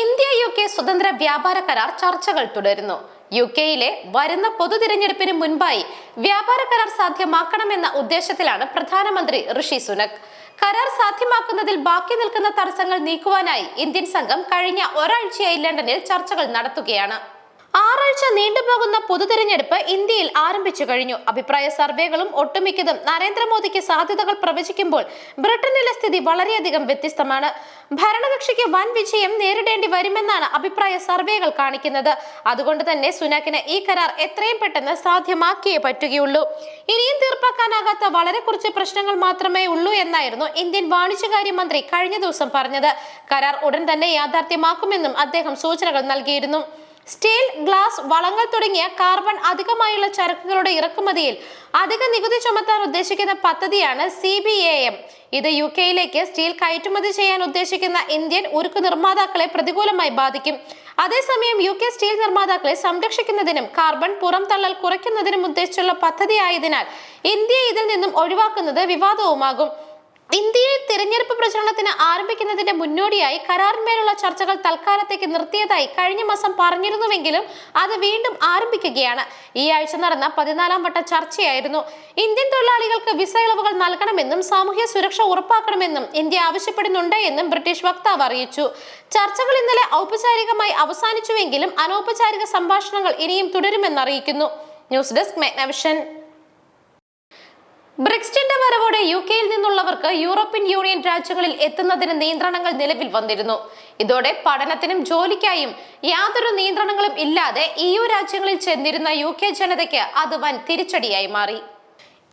India U K സ്വതന്ത്ര വ്യാപാര കരാർ ചർച്ചകൾ തുടരുന്നു. യു കെയിലെ വരുന്ന പൊതു തിരഞ്ഞെടുപ്പിന് മുൻപായി വ്യാപാര കരാർ സാധ്യമാക്കണമെന്ന ഉദ്ദേശത്തിലാണ് പ്രധാനമന്ത്രി ഋഷി സുനക്. കരാർ സാധ്യമാക്കുന്നതിൽ ബാക്കി നിൽക്കുന്ന തടസ്സങ്ങൾ നീക്കുവാനായി ഇന്ത്യൻ സംഘം കഴിഞ്ഞ ഒരാഴ്ചയായി ലണ്ടനിൽ ചർച്ചകൾ നടത്തുകയാണ്. ആറാഴ്ച നീണ്ടുപോകുന്ന പൊതുതെരഞ്ഞെടുപ്പ് ഇന്ത്യയിൽ ആരംഭിച്ചു കഴിഞ്ഞു. അഭിപ്രായ സർവേകളും ഒട്ടുമിക്കതും നരേന്ദ്രമോദിക്ക് സാധ്യതകൾ പ്രവചിക്കുമ്പോൾ ബ്രിട്ടനിലെ സ്ഥിതി വളരെയധികം വ്യത്യസ്തമാണ്. ഭരണകക്ഷിക്ക് വൻ വിജയം നേരിടേണ്ടി വരുമെന്നാണ് അഭിപ്രായ സർവേകൾ കാണിക്കുന്നത്. അതുകൊണ്ട് തന്നെ സുനാക്കിന് ഈ കരാർ എത്രയും പെട്ടെന്ന് സാധ്യമാക്കിയേ പറ്റുകയുള്ളൂ. ഇനിയും തീർപ്പാക്കാനാകാത്ത വളരെ കുറച്ച് പ്രശ്നങ്ങൾ മാത്രമേ ഉള്ളൂ എന്നായിരുന്നു ഇന്ത്യൻ വാണിജ്യകാര്യ മന്ത്രി കഴിഞ്ഞ ദിവസം പറഞ്ഞത്. കരാർ ഉടൻ തന്നെ യാഥാർത്ഥ്യമാക്കുമെന്നും അദ്ദേഹം സൂചനകൾ നൽകിയിരുന്നു. സ്റ്റീൽ ഗ്ലാസ് വളങ്ങൾ തുടങ്ങിയ കാർബൺ അധികമായുള്ള ചരക്കുകളുടെ ഇറക്കുമതിയിൽ അധിക നികുതി ചുമത്താൻ ഉദ്ദേശിക്കുന്ന പദ്ധതിയാണ് സി ബി എ എം. ഇത് യു കെയിലേക്ക് സ്റ്റീൽ കയറ്റുമതി ചെയ്യാൻ ഉദ്ദേശിക്കുന്ന ഇന്ത്യൻ ഉരുക്ക് നിർമ്മാതാക്കളെ പ്രതികൂലമായി ബാധിക്കും. അതേസമയം യു കെ സ്റ്റീൽ നിർമ്മാതാക്കളെ സംരക്ഷിക്കുന്നതിനും കാർബൺ പുറംതള്ളൽ കുറയ്ക്കുന്നതിനും ഉദ്ദേശിച്ചുള്ള പദ്ധതിയായതിനാൽ ഇന്ത്യയെ ഇതിൽ നിന്നും ഒഴിവാക്കുന്നത് വിവാദവുമാകും. ഇന്ത്യയിൽ തിരഞ്ഞെടുപ്പ് പ്രചരണത്തിന് ആരംഭിക്കുന്നതിന്റെ മുന്നോടിയായി കരാറിന്മേലുള്ള ചർച്ചകൾ തൽക്കാലത്തേക്ക് നിർത്തിയതായി കഴിഞ്ഞ മാസം പറഞ്ഞിരുന്നുവെങ്കിലും അത് വീണ്ടും ആരംഭിക്കുകയാണ്. ഈ ആഴ്ച നടന്ന പതിനാലാം വട്ട ചർച്ചയായിരുന്നു. ഇന്ത്യൻ തൊഴിലാളികൾക്ക് വിസ ഇളവുകൾ നൽകണമെന്നും സാമൂഹ്യ സുരക്ഷ ഉറപ്പാക്കണമെന്നും ഇന്ത്യ ആവശ്യപ്പെടുന്നുണ്ട് എന്നും ബ്രിട്ടീഷ് വക്താവ് അറിയിച്ചു. ചർച്ചകൾ ഇന്നലെ ഔപചാരികമായി അവസാനിച്ചുവെങ്കിലും അനൗപചാരിക സംഭാഷണങ്ങൾ ഇനിയും തുടരുമെന്നറിയിക്കുന്നു ന്യൂസ് ഡെസ്ക് മെഗ്നവിഷൻ. ബ്രിക്സിന്റെ വരവോടെ യു കെയിൽ നിന്നുള്ളവർക്ക് യൂറോപ്യൻ യൂണിയൻ രാജ്യങ്ങളിൽ എത്തുന്നതിന് നിയന്ത്രണങ്ങൾ നിലവിൽ വന്നിരുന്നു. ഇതോടെ പഠനത്തിനും ജോലിക്കായും യാതൊരു നിയന്ത്രണങ്ങളും ഇല്ലാതെ ഇ രാജ്യങ്ങളിൽ ചെന്നിരുന്ന യു ജനതയ്ക്ക് അത് വൻ തിരിച്ചടിയായി മാറി.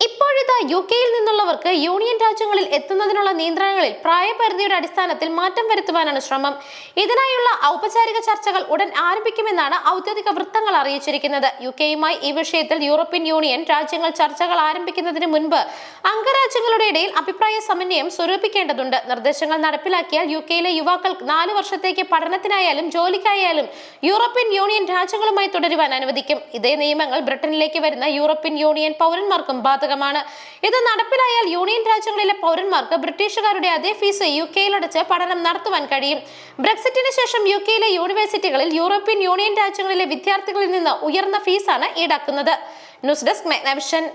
ഇപ്പോഴിതാ യു കെയിൽ നിന്നുള്ളവർക്ക് യൂണിയൻ രാജ്യങ്ങളിൽ എത്തുന്നതിനുള്ള നിയന്ത്രണങ്ങളിൽ പ്രായപരിധിയുടെ അടിസ്ഥാനത്തിൽ മാറ്റം വരുത്തുവാനാണ് ശ്രമം. ഇതിനായുള്ള ഔപചാരിക ചർച്ചകൾ ഉടൻ ആരംഭിക്കുമെന്നാണ് ഔദ്യോഗിക വൃത്തങ്ങൾ അറിയിച്ചിരിക്കുന്നത്. യു കെയുമായി ഈ വിഷയത്തിൽ യൂറോപ്യൻ യൂണിയൻ രാജ്യങ്ങൾ ചർച്ചകൾ ആരംഭിക്കുന്നതിന് മുൻപ് അംഗരാജ്യങ്ങളുടെ ഇടയിൽ അഭിപ്രായ സമന്വയം സ്വരൂപിക്കേണ്ടതുണ്ട്. നിർദ്ദേശങ്ങൾ നടപ്പിലാക്കിയാൽ യു കെയിലെ യുവാക്കൾ നാല് വർഷത്തേക്ക് പഠനത്തിനായാലും ജോലിക്കായാലും യൂറോപ്യൻ യൂണിയൻ രാജ്യങ്ങളുമായി തുടരുവാൻ അനുവദിക്കും. ഇതേ നിയമങ്ങൾ ബ്രിട്ടനിലേക്ക് വരുന്ന യൂറോപ്യൻ യൂണിയൻ പൗരന്മാർക്കും ബാധകമാണ്. ഇത് നടപ്പിലായാൽ യൂണിയൻ രാജ്യങ്ങളിലെ പൗരന്മാർക്ക് ബ്രിട്ടീഷുകാരുടെ അതേ ഫീസ് യു കെയിലടച്ച് പഠനം നടത്തുവാൻ കഴിയും. ബ്രെക്സിറ്റിന് ശേഷം യു കെയിലെ യൂണിവേഴ്സിറ്റികളിൽ യൂറോപ്യൻ യൂണിയൻ രാജ്യങ്ങളിലെ വിദ്യാർത്ഥികളിൽ നിന്ന് ഉയർന്ന ഫീസാണ് ഈടാക്കുന്നത്. News desk മെഗ്നവിഷൻ